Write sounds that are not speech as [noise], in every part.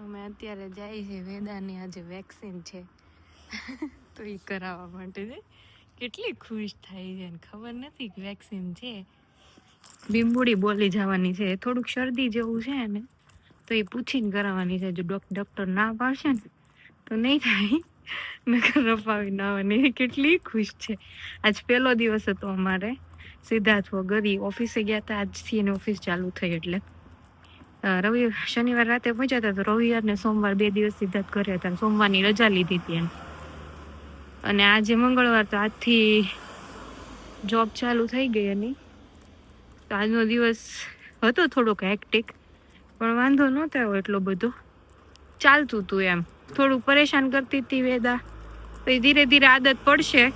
અમે અત્યારે જાય છે વેદાની આજે વેક્સિન છે. તો એ કરાવવા માટે છે. કેટલી ખુશ થાય છે ને ખબર નથી કે વેક્સિન છે. બીંબુડી બોલી જવાની છે. થોડુંક શરદી જેવું છે ને, તો એ પૂછીને કરાવવાની છે. જો ડૉક્ટર ના પાડશે ને, તો નહીં થાય. મેં રપાવી ના આવવાની. કેટલી ખુશ છે. આજ પહેલો દિવસ હતો અમારે. સિદ્ધાર્થ વગર ઓફિસે ગયા હતા આજથી એની ઓફિસ ચાલુ થઈ એટલે. રવિ, શનિવાર રાતે પહોંચ્યા હતા તો રવિવાર ને સોમવાર બે દિવસ જ ઘરે હતા સોમવારની રજા લીધી હતી એમ. અને આજે મંગળવાર તો આજથી જોબ ચાલુ થઈ ગઈ એની. તો આજનો દિવસ હતો થોડોક હેક્ટિક પણ વાંધો નહોતો આવ્યો એટલો બધો. ચાલતું હતું એમ. થોડુંક પરેશાન કરતી હતી વેદા. તો એ ધીરે ધીરે આદત પડશે.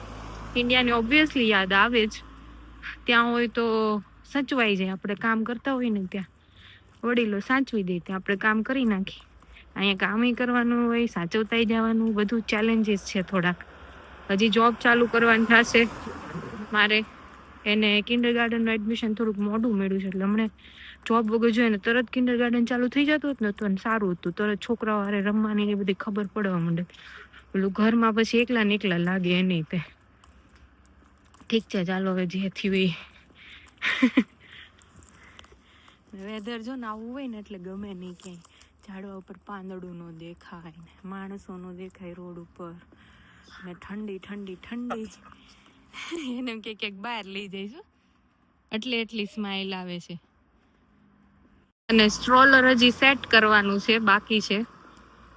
ઇન્ડિયાની ઓબ્વિયસલી યાદ આવે જ. ત્યાં હોય તો સચવાઈ જાય. આપણે કામ કરતા હોય ને ત્યાં. વડીલો સાચવી દે તે આપણે કામ કરી નાખીએ. અહીંયા કામય કરવાનું હોય સાચવતાઈ જવાનું, બધું ચેલેન્જીસ છે થોડાક. હજી જોબ ચાલુ કરવાની થશે. મારે એને કિન્ડર ગાર્ડનનું એડમિશન થોડુંક મોડું મળ્યું છે, એટલે હમણે જોબ વગર જોઈએ ને તરત કિન્ડર ગાર્ડન ચાલુ થઈ જતું હતું ને, તો સારું હતું. તરત છોકરાઓ હારે રમવાની એ બધી ખબર પડવા માંડે. પેલું ઘરમાં પછી એકલા ને એકલા લાગે એની તે. ઠીક છે, ચાલો હવે જે થયું એ. વેધર જો ને આવું હોય ને એટલે ગમે નહીં ક્યાંય. ઝાડવા ઉપર પાંદડું ન દેખાય ને માણસો ન દેખાય રોડ ઉપર. ને ઠંડી ઠંડી ઠંડી. એને કે ક્યાંક બહાર લઈ જઈશું એટલે એટલી સ્માઇલ આવે છે. અને સ્ટ્રોલર હજી સેટ કરવાનું છે, બાકી છે.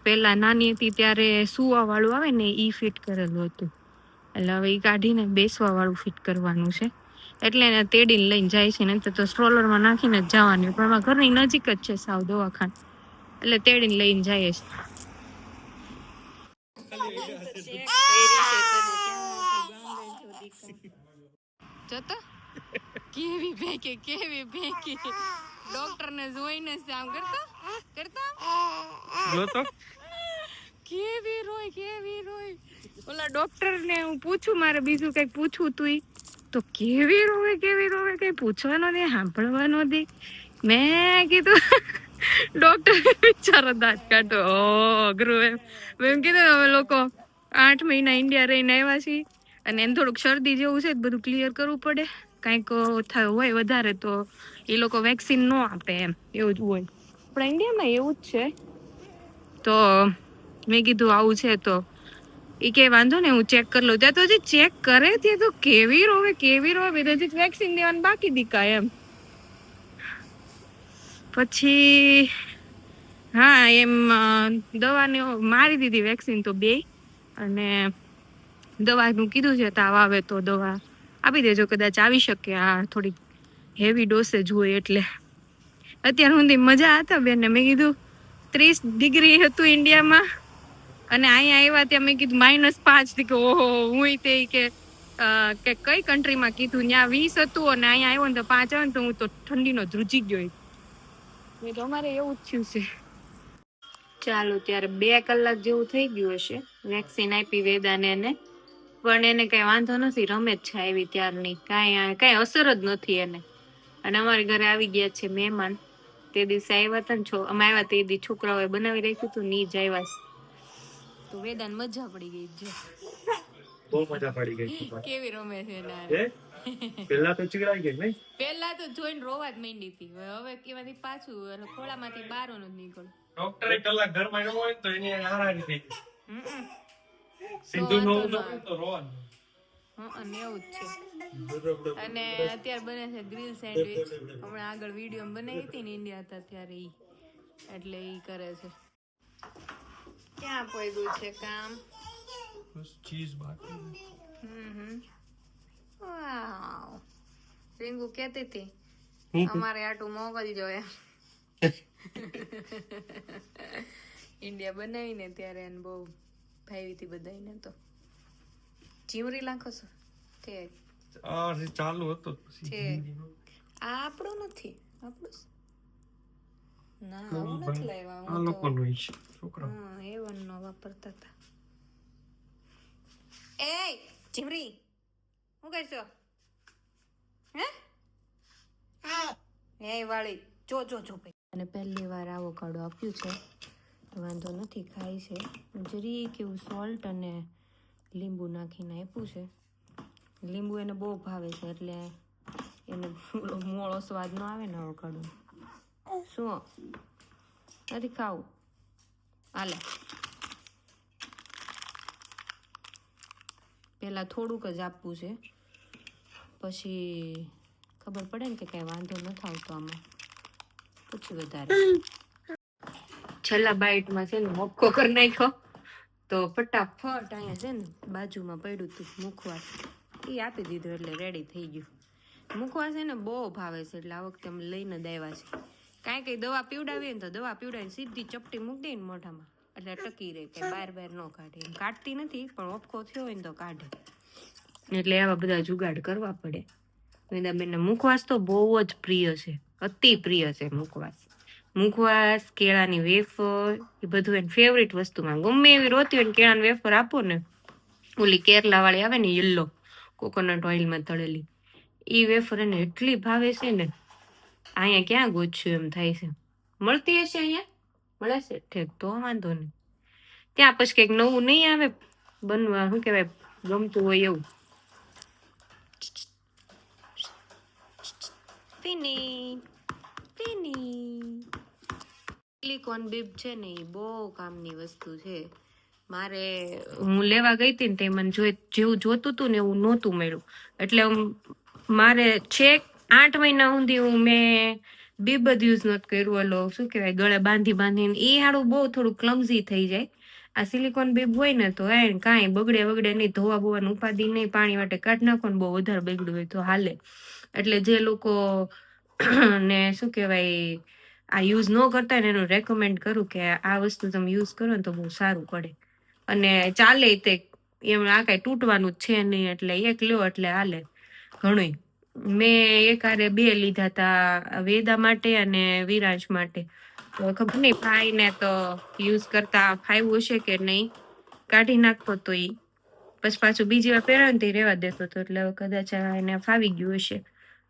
પહેલાં નાની હતી ત્યારે સૂવાવાળું આવે ને એ ફિટ કરેલું હતું. એટલે હવે એ કાઢીને બેસવાવાળું ફિટ કરવાનું છે. એટલે એને તેડીને લઈને જાય છે ને તો સ્ટ્રોલરમાં નાખીને જ જવાની. પણ અમારા ઘરની નજીક જ છે સાવ દવાખાન. એટલે તેડીને લઈને જાય છે. જતો? કેવી ભેંકી કેવી ભેંકી? ડોક્ટર ને જોઈને આમ કરતો? કરતો? જોતો? કેવી રોય કેવી રોય? ઓલા ડોક્ટર ને હું પૂછું મારે બીજું કંઈક પૂછવું તું તો કેવી રોવે કેવી રોવે, કંઈ પૂછવાનો દે સાંભળવાનો દે મેં કીધું, ડૉક્ટર બિચારો દાંત કાઢો. ઓ, અઘરું એમ. એમ કીધું અમે લોકો આઠ મહિના ઇન્ડિયા રહીને આવ્યા છીએ. અને એને થોડુંક શરદી જેવું છે બધું ક્લિયર કરવું પડે. કંઈક થયું હોય વધારે, તો એ લોકો વેક્સિન ન આપે એમ. એવું જ હોય. પણ ઇન્ડિયામાં એવું જ છે. તો મેં કીધું, આવું છે તો એ કે વાંધો ને, હું ચેક કરી લઉં. ત્યાં તો હજી ચેક કરે, ત્યાં તો કેવી રોવે કેવી રોવે. હજી વેક્સિન દેવાનું બાકી દીકા એમ. પછી, હા, એમ દવાને મારી દીધી વેક્સિન તો બે. અને દવાનું કીધું છે, તાવ આવે તો દવા આપી દેજો, કદાચ આવી શકે આ થોડીક હેવી ડોસેજ હોય એટલે. અત્યાર સુધી મજા હતા બેન, ને મેં કીધું, ત્રીસ ડિગ્રી હતું ઇન્ડિયામાં અને અહીંયા આવ્યા ત્યાં મેં કીધું માઇનસ પાંચથી કે ઓહો હું તે કે કે કઈ કન્ટ્રીમાં કીધું? ત્યાં વીસ હતું અને અહીંયા આવ્યો ને તો પાંચ આવે ને તો હું તો ઠંડીનો ધ્રુજી ગયો તો અમારે એવું જ થયું છે. ચાલો, ત્યારે બે કલાક જેવું થઈ ગયું હશે. વેક્સિન આપી વેદાને એને. પણ એને કઈ વાંધો નથી, રમે જ છે આવી ત્યારની. કાંઈ કાંઈ અસર જ નથી એને. અને અમારી ઘરે આવી ગયા છે મહેમાન. તે દિવસે આવ્યા હતા ને છો, અમે આવ્યા તે દી છોકરાઓએ બનાવી રાખ્યું હતું ની જ આવ્યા. તો વેદાન મજા પડી ગઈ છે. બહુ મજા પડી ગઈ કેવી રમે છે એના પેલા તો ચીડાઈ ગઈ નહીં પેલા તો જોઈને રોવા જ માંડી હતી. હવે કેવાથી પાછું એટલે ખોળામાંથી બહાર જ નીકળું ડોક્ટરે કલાક ઘરમાં ન હોય તો એની હારાની થઈ ગઈ. સિંધુ નો ન તો રોવાનું. અને એવું જ છે. અને અત્યારે બને છે ગ્રીલ સેન્ડવિચ. હમણાં આગળ વીડિયો બનાવી હતી ને ઇન્ડિયા હતા ત્યારે ઈ. એટલે ઈ કરે છે. ક્યાં પડ્યું છે કામ? ચીઝ બાકી. હમ વાવ. રીંગુ કહેતી હતી. અમારે આટું મોકલજો એમ. ઇન્ડિયા બનાવીને ત્યારે એને બહુ ભાવી હતી બધાને તો. ચીમરી લાખો છો? ઠીક. ચાલુ હતો છે. આ આપણું નથી. આપણું? ના આવું નથી લાવ્યા આ લોકોનો ઈશ છોકરા. હા એવન વન નો વાપરતા હતા એ ચીમરી શું કરશો હે? એ વાળી જો જો જો ભાઈ. અને પહેલી વાર આવો કાઢો આપ્યું છે વાંધો નથી ખાય છે. જરી કેવું સોલ્ટ અને લીંબુ નાખીને આપ્યું છે. લીંબુ એને બહુ ભાવે છે એટલે એને મોળો સ્વાદ ન આવે ને અવકાડો. શું? નથી ખાવું. હાલે. પહેલાં થોડુંક જ આપવું છે. પછી ખબર પડે ને કે કાંઈ વાંધો નથી આવતો આમાં. પછી વધારે. છેલ્લા બાઇટમાં છે ને મોકો કરી નાખ્યો. તો ફટાફટ અહીંયા છે ને બાજુમાં પડ્યું હતું મુખવાસ. એ આપી દીધું એટલે રેડી થઈ ગયું. મુખવાસ છે ને બહુ ભાવે છે એટલે આ વખતે અમે લઈને જ આવ્યા છે કાંઈ કંઈ દવા પીવડાવીએ ને તો દવા પીવડાવીને સીધી ચપટી મૂકી દઈએ ને મોઢામાં. એટલે ટકી રહે કે બાર બાર ન કાઢે. એમ કાઢતી નથી, પણ ઓપકો થયો હોય ને તો કાઢે. એટલે આવા બધા જુગાડ કરવા પડે. વેદાબેનને મુખવાસ તો બહુ જ પ્રિય છે. અતિ પ્રિય છે મુખવાસ. મુખવાસ, કેળાની વેફર, એ બધું એની ફેવરિટ વસ્તુમાં. ગમે એવી રોતી હોય ને કેળાની વેફર આપો ને, ઓલી કેરલાવાળી આવે ને યલો કોકોનટ ઓઇલમાં તળેલી એ વેફર એને એટલી ભાવે છે ને અહીંયા ક્યાં ગોચ્યું એમ થાય છે. મળતી હશે અહીંયા? મળે છે. ઠેક તો વાંધો નહીં. ત્યાં પછી કંઈક નવું નહીં આવે? બનવા શું કહેવાય ગમતું હોય એવું? પીની પીની સિલિકોન બીબ છે ને એ બહુ કામની વસ્તુ છે. મારે હું લેવા ગઈ હતી ને તે મને જોઈ જેવું જોતું હતું ને એવું નહોતું મળ્યું. એટલે મારે છેક આઠ મહિના સુધી હું મેં બધું યુઝ નથી કર્યું. ઓલો શું કહેવાય, ગળે બાંધી બાંધીને એ હાડું બહુ થોડું ક્લમઝી થઈ જાય. આ સિલિકોન બીબ હોય ને તો એ કાંઈ બગડે બગડે નહીં, ધોવા બોવાનું ઉપાધિ નહીં, પાણી માટે કાઢ નાખો બહુ વધારે બગડ્યું હોય તો હાલે. એટલે જે લોકો ને શું કહેવાય, આ યુઝ ન કરતા ને એનું રેકમેન્ડ કરું કે આ વસ્તુ તમે યુઝ કરો ને તો બહુ સારું પડે. અને ચાલે તે, એમ આ કાંઈ તૂટવાનું જ છે નહીં, એટલે એક લ્યો એટલે હાલે ઘણું મેં એકારે બે લીધા હતા વેદા માટે અને વિરાજ માટે. તો ખબર નહીં ભાઈને તો યુઝ કરતા ફાઈવ હશે કે નહીં કાઢી નાખતો તો એ પછી પાછું બીજી વાર પહેરાવે તે રહેવા દેતો હતો એટલે કદાચ એને ફાવી ગયું હશે.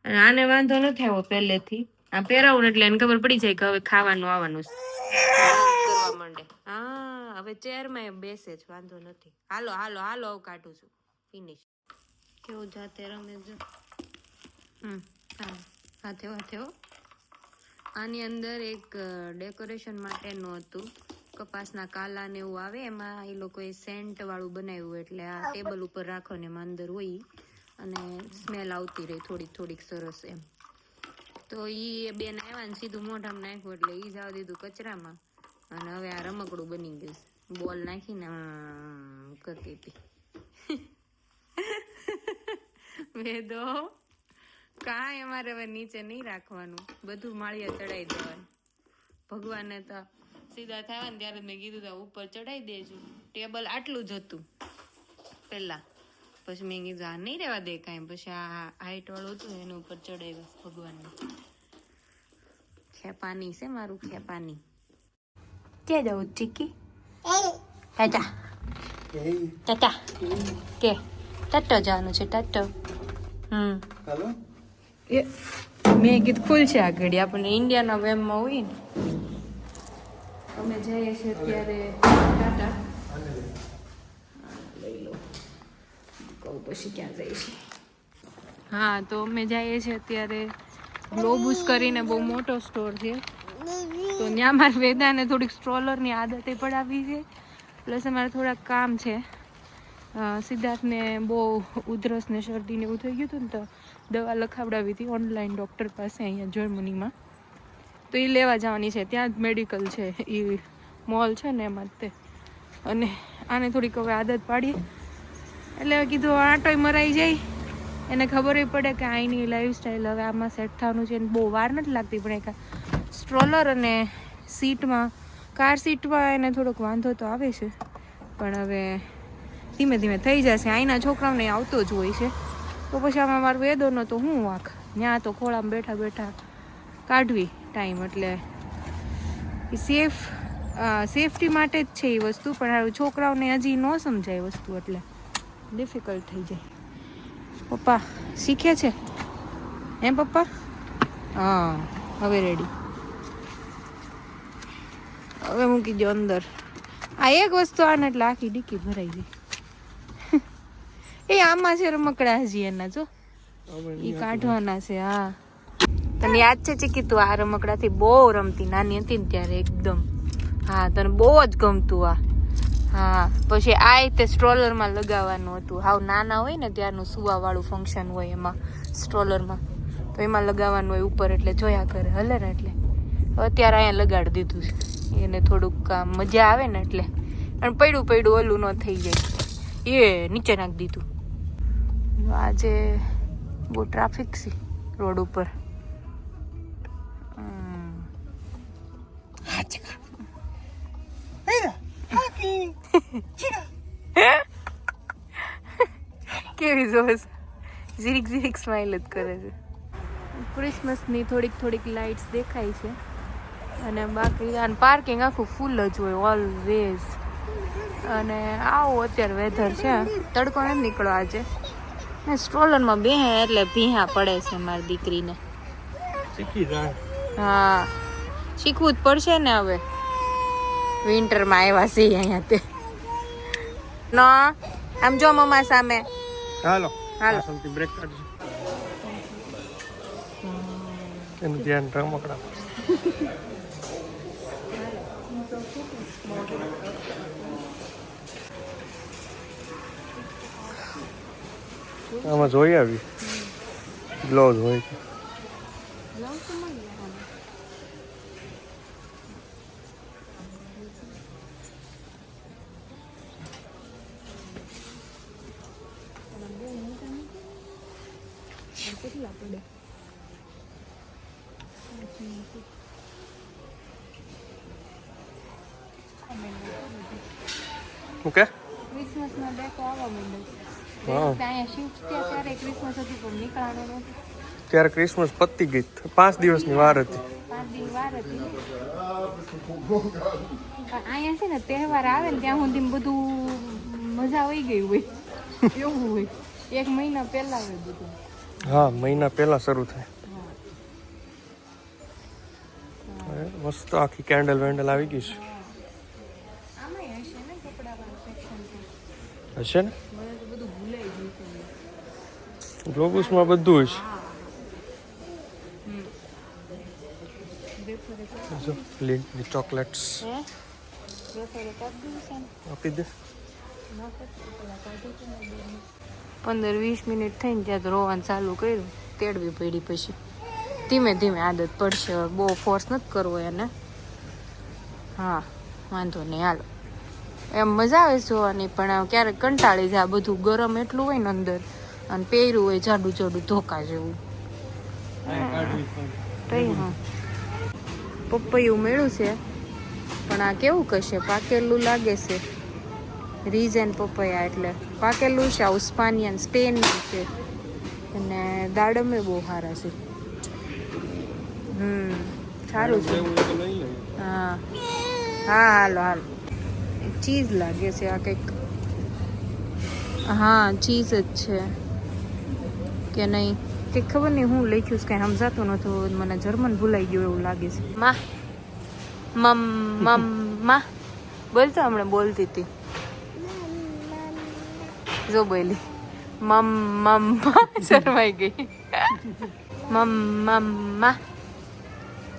અને આને વાંધો નથી આવ્યો પહેલેથી. આ પહેરાવું એટલે એને ખબર પડી જાય કે હવે ખાવાનું આવવાનું છે. કરવા માંડે. હા, હવે ચેરમાં બેસે જ, વાંધો નથી. હાલો હાલો હાલો કાઢું છું. ફિનિશ કેવું જાતે રમે જો હમ હા થયો થયો આની અંદર એક ડેકોરેશન માટેનું હતું. કપાસના કાલા ને એવું આવે. એમાં એ લોકોએ સેન્ટ વાળું બનાવ્યું. એટલે આ ટેબલ ઉપર રાખો ને એમાં અંદર હોય. અને સ્મેલ આવતી રહી થોડીક થોડીક સરસ એમ. તો ઈ બેન આવ્યા ને સીધું મોઢામાં નાખ્યું એટલે ઈ જવા દીધું કચરામાં. અને હવે આ રમકડું બની ગયું બોલ નાખીને કરતી હતી. [laughs] વેદો કાંઈ અમારે હવે નીચે નહીં રાખવાનું. બધું માળિયા ચડાઈ દેવાનું. ભગવાનને તો સીધા થયા ને ત્યારે મેં કીધું તા ઉપર ચડાઈ દેજો. ટેબલ આટલું જ હતું પહેલાં. પછી મેં કીધું આ નહીં રહેવા દે કાંઈ. પછી આ હાઈટ વાળું હતું એના ઉપર ચડાવ્યું ભગવાનને. ખેપાની છે મારું ખેપાની. ક્યાં જવું ચીકી ટાટા. ટાટા. કે. ટાટો જવાનું છે ટાટો. હમ. હાલો. એ, મેં કીધું ખુલશે આ ઘડી આપણને ઇન્ડિયાના વેમમાં હોય ને. અમે જઈએ છીએ અત્યારે કહું પછી ક્યાં છીએ. હા, તો અમે જઈએ છીએ અત્યારે ગ્લોબુસ કરીને બહુ મોટો સ્ટોર છે. તો ત્યાં મારે વેદાને થોડીક સ્ટ્રોલરની આદતે પડાવી છે. પ્લસ અમારે થોડાક કામ છે. સિદ્ધાર્થને બહુ ઉધરસ ને શરદી ને એવું થઈ ગયું હતું ને તો દવા લખાવડાવી હતી ઓનલાઈન ડૉક્ટર પાસે અહીંયા જર્મનીમાં. તો એ લેવા જવાની છે, ત્યાં જ મેડિકલ છે એ મોલ છે ને એમાં તે. અને આને થોડીક હવે આદત પાડી એટલે કીધું આંટોય મરાઈ જાય. એને ખબર પડે કે આની લાઈફસ્ટાઈલ હવે આમાં સેટ થવાનું છે. બહુ વાર નથી લાગતી, પણ એક સ્ટ્રોલર અને સીટમાં કાર સીટમાં એને થોડોક વાંધો તો આવે છે. પણ હવે ધીમે ધીમે થઈ જશે. અહીંના છોકરાઓને આવતો જ હોય છે. તો પછી આમાં મારો વેદોનો તો હું વાંક ત્યાં તો ખોળામાં બેઠા બેઠા કાઢવી ટાઈમ એટલે. એ સેફ સેફટી માટે જ છે એ વસ્તુ, પણ આ છોકરાઓને હજી ન સમજાય વસ્તુ એટલે. ડિફિકલ્ટ થઈ જાય. પપ્પા, શીખે છે? એમ પપ્પા? હા, હવે રેડી હવે મૂકી દો અંદર. આ એક વસ્તુ આને એટલે આખી ડીકી ભરાઈ ગઈ. એ આમાં છે રમકડા હજી એના જો. એ કાઢવાના છે હા. તને યાદ છે ચીકી તું આ રમકડાથી બહુ રમતી નાની હતી ને ત્યારે એકદમ. હા તને બહુ જ ગમતું આ. હા પછી આ રીતે સ્ટ્રોલરમાં લગાવવાનું હતું. હાવ નાના હોય ને ત્યારનું સુવા વાળું ફંક્શન હોય એમાં સ્ટ્રોલરમાં. તો એમાં લગાવવાનું હોય ઉપર એટલે જોયા કરે હલે ને એટલે. અત્યારે અહીંયા લગાડી દીધું છે. એને થોડુંક કામ મજા આવે ને એટલે. અને પડ્યું પડ્યું ઓલું ન થઈ જાય. એ નીચે નાખી દીધું. આજે બહુ ટ્રાફિક છે રોડ ઉપર. કેવી જોશ? ઝીરીક ઝીરીક સ્માઇલ જ કરે છે. ક્રિસમસની થોડીક થોડીક લાઇટ્સ દેખાય છે. અને બાકી અને પાર્કિંગ આખું ફૂલ જ હોય ઓલવેઝ અને આવું અત્યારે વેધર છે. તડકો નથી નીકળો આજે. ને સ્ટ્રોલરમાં બેહે એટલે ભીહા પડે છે મારી દીકરીને. શીખી જાય. હા શીખવું જ પડશે ને હવે. વિન્ટરમાં આવ્યા છીએ અહીંયા તે. ન આમ જો મમ્મા સામે. હાલો. હાલો. સમથી બ્રેક કાઢજો. એનું ધ્યાન રમકડા [laughs] આમાં જોઈ આવી? બ્લાઉઝ હોય ઓકે ક્રિસમસના ડેકો આવવા માંડે છે ત્યારે ક્રિસમસ પતી ગઈ. પાંચ દિવસની વાર હતી. અહીંયા છે ને તહેવાર આવે ને ત્યાં સુધી બધું મજા આવી ગઈ હોય. એવું હોય. એક મહિના પહેલા આવે બધું. હા મહિના પહેલા શરૂ થાય. મસ્ત આખી કેન્ડલ વેન્ડલ આવી ગઈ છે. હશે ને કપડાવાળું સેક્શન હશે ને મને તો બધું ભૂલાઈ ગયું છે ગ્લોબુસમાં બધું છે જો ચોકલેટ્સ છે ને આપી દે પંદર વીસ મિનિટ થઈને ત્યાં તો રોવાનું ચાલુ કર્યું તેડવી પડી પછી. ધીમે ધીમે આદત પડશે હવે બહુ ફોર્સ નથી કરવો એને. હા વાંધો નહીં હાલો. એમ મજા આવે જોવાની પણ ક્યારેક કંટાળી જાય આ બધું ગરમ એટલું હોય ને અંદર. અને પહેર્યું હોય જાડું જાડું ધોકા જેવું. પપૈયું મેળું છે પણ આ કેવું કશે? પાકેલું લાગે છે. રીઝન પપૈયા એટલે. પાકેલું છે આ ઉસ્પાનિયન સ્પેનનું છે. અને દાડમે બહુ સારા છે. હમ સારું છે. હા. હા હાલો હાલો. ચીઝ લાગે છે આ કંઈક. હા ચીઝ જ છે. કે નહીં? કે ખબર નહીં હું લખ્યું છે, કાંઈ સમજાતું નહોતું, મને જર્મન ભૂલાઈ ગયું એવું લાગે છે. મા, મમ મમ, મા. બોલતો હમણાં બોલતી હતી. જો બોલી. મમ મમ શરમાઈ ગઈ. મમ મમ, મા.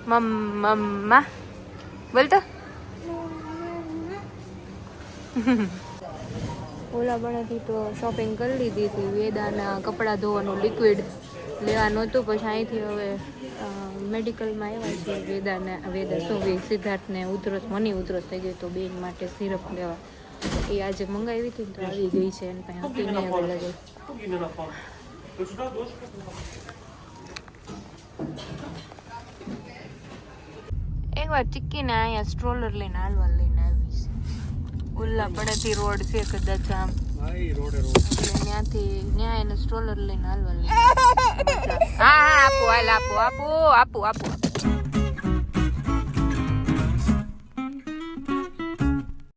મમ મમ, મા. બોલતો ઓલા તો શોપિંગ કરી લીધી હતી. વેદાના કપડાં ધોવાનું લિક્વિડ લેવાનું હતું. પછી અહીંથી હવે મેડિકલમાં આવ્યા છે વેદાને, વેદા શું વે સિદ્ધાર્થને ઉધરસ, મને ઉધરસ થઈ ગઈ તો બેન માટે સિરપ લેવા. એ આજે મંગાવી હતી ને તો આવી ગઈ છે એને પાસે હતી નહીં અવેલેબલ એકવાર ચીક્કીને અહીંયા સ્ટ્રોલર લઈને હાલવા લઈને. ઉલ્લા પડેથી રોડ છે કદાચ આમ. એટલે ત્યાંથી ત્યાં એને સ્ટ્રોલર લઈને હાલવા લઈને હા હા આપો હાલ આપો આપો આપો આપો.